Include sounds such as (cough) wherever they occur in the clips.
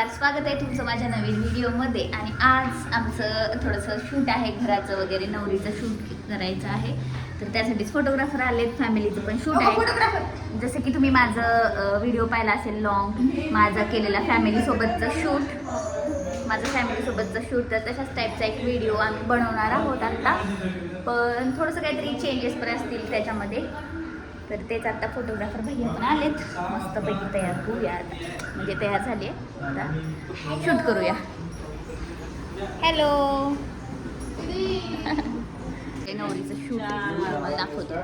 नमस्कार स्वागत आहे तुमचं माझ्या नवीन व्हिडिओमध्ये. आणि आज आमचं थोडंसं शूट आहे घराचं वगैरे नवरीचं शूट करायचं आहे. तर त्यासाठीच फोटोग्राफर आलेत फॅमिलीचं पण शूट आहे. जसं की तुम्ही माझं व्हिडिओ पाहिला असेल लॉंग माझा केलेला फॅमिलीसोबतचं शूट. माझं फॅमिलीसोबतचं शूट तर तशाच टाईपचा एक व्हिडिओ आम्ही बनवणार आहोत आत्ता पण थोडंसं काहीतरी चेंजेस पण असतील त्याच्यामध्ये. तर तेच आता फोटोग्राफर भैया पण आलेत. मस्तपैकी तयार होऊया. आता म्हणजे तयार झाले आता शूट करूया. हॅलो ते नवरीचं शूट मला दाखवतो.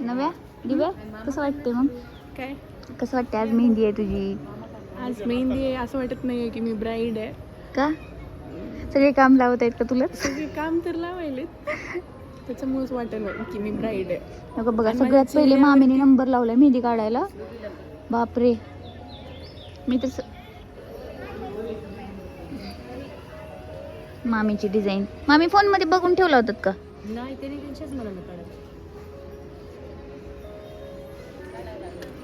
नव्या? दिव्या कसं वाटते मग? काय? कसं वाटते आज मेहंदी आहे तुझी. आज मेहंदी आहे असं वाटत नाहीये की मी ब्राईड आहे. का? सगळे काम लावत आहेत का तुलाच? सगळे काम तर लावायले त्याच्यामुळेच नाही की मी ब्राईड आहे. नको बघा आणि सगळ्यात माझ्या पहिले मामीने नंबर लावलाय मेहंदी काढायला. बापरे. मी तर स- मामीची डिझाईन मामी फोनमध्ये बघून ठेवला होतात का? नाही त्याने त्यांच्याच मनानं काढायचं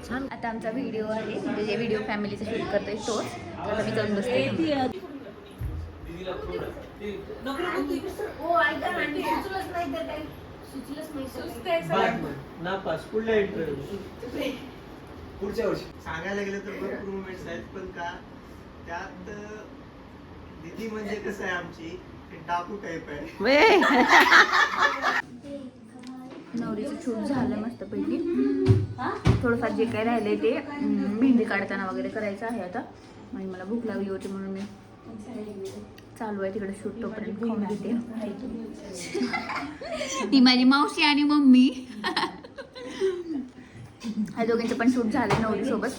छान. आता आमचा व्हिडिओ आहे. म्हणजे जे व्हिडिओ फॅमिलीचा शूट करतोय तोच. आता मी जाऊन बसते. पुढच्या वर्षी. सांगायला गेलं तर भरपूर मुवमेंट्स आहेत पण का त्यात दीदी म्हणजे कसं आहे आमची? डाकू टाईप आहे. (laughs) नवरीचं शूट झालं मस्तपैकी थोडंफार जे काय राहिलंय ते अं, मेहंदी काढताना वगैरे करायचं आहे आता. आणि मला भूक लागली होती म्हणून मी चालू आहे तिकडे शूट तोपर्यंत खाऊन देते. ती माझी मावशी आणि मम्मी. ह्या दोघांचं पण शूट झालं नवरीसोबत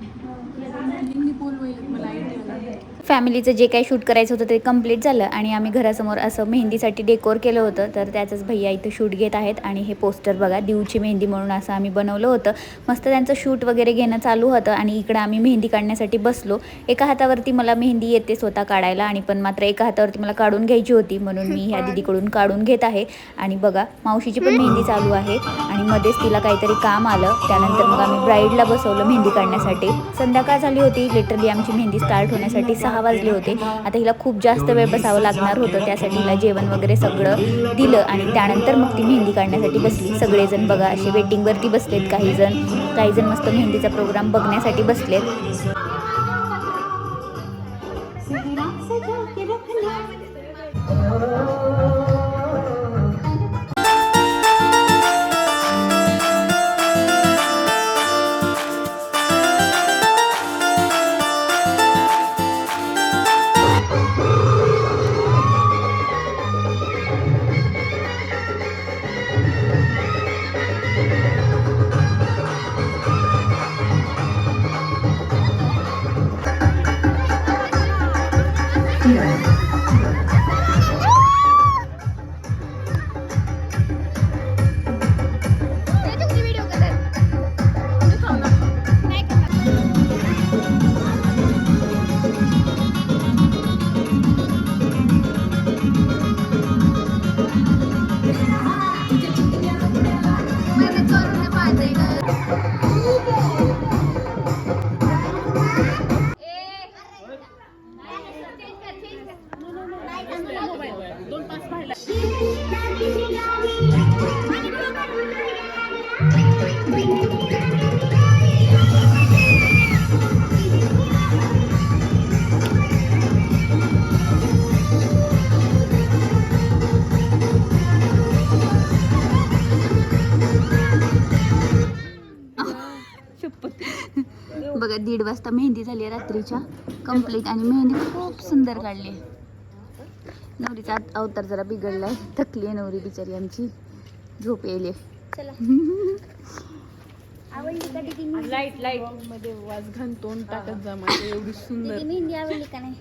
त्यांनी बोलवायला मला आयडिया फॅमिलीचं जे काही शूट करायचं होतं ते कंप्लीट झालं आणि आम्ही घरासमोर असं मेहंदीसाठी डेकोर केलं होतं. तर त्याचंच भैया इथं शूट घेत आहेत आणि हे पोस्टर बघा दिवची मेहंदी म्हणून असं आम्ही बनवलं होतं. मस्त त्यांचं शूट वगैरे घेणं चालू होतं आणि इकडं आम्ही मेहंदी काढण्यासाठी बसलो. एका हातावरती मला मेहंदी येते स्वतः काढायला आणि पण मात्र एका हातावरती मला काढून घ्यायची होती म्हणून मी ह्या (laughs) दिदीकडून काढून घेत आहे. आणि बघा मावशीची पण मेहंदी चालू आहे आणि मध्येच तिला काहीतरी काम आलं. त्यानंतर मग आम्ही ब्राईडला बसवलं मेहंदी काढण्यासाठी. संध्याकाळ झाली होती लिटरली आमची मेहंदी स्टार्ट होण्यासाठी सहा वाजले होते. आता हिला खूप जास्त वेळ बसावं लागणार होतं. त्यासाठी हिला जेवण वगैरे सगळं दिलं आणि त्यानंतर मग ती मेहंदी काढण्यासाठी बसली. सगळेजण बघा असे वेटिंगवरती बसलेत काही जण काही जण मस्त मेहंदीचा प्रोग्राम बघण्यासाठी बसलेत. दोन पाच पाहिला दीड वाजता मेहंदी झाली आहे रात्रीच्या. कंप्लीट आणि मेहंदी खूप सुंदर काढली. नवरीचा आत- अवतार जरा बिघडलाय. थकली आहे नवरी बिचारी आमची. झोप येईल लाइट लाइट. मध्ये वाज घाण तोंड टाकत जा माझं एवढी सुंदर. मेहंदी आवडली का नाही?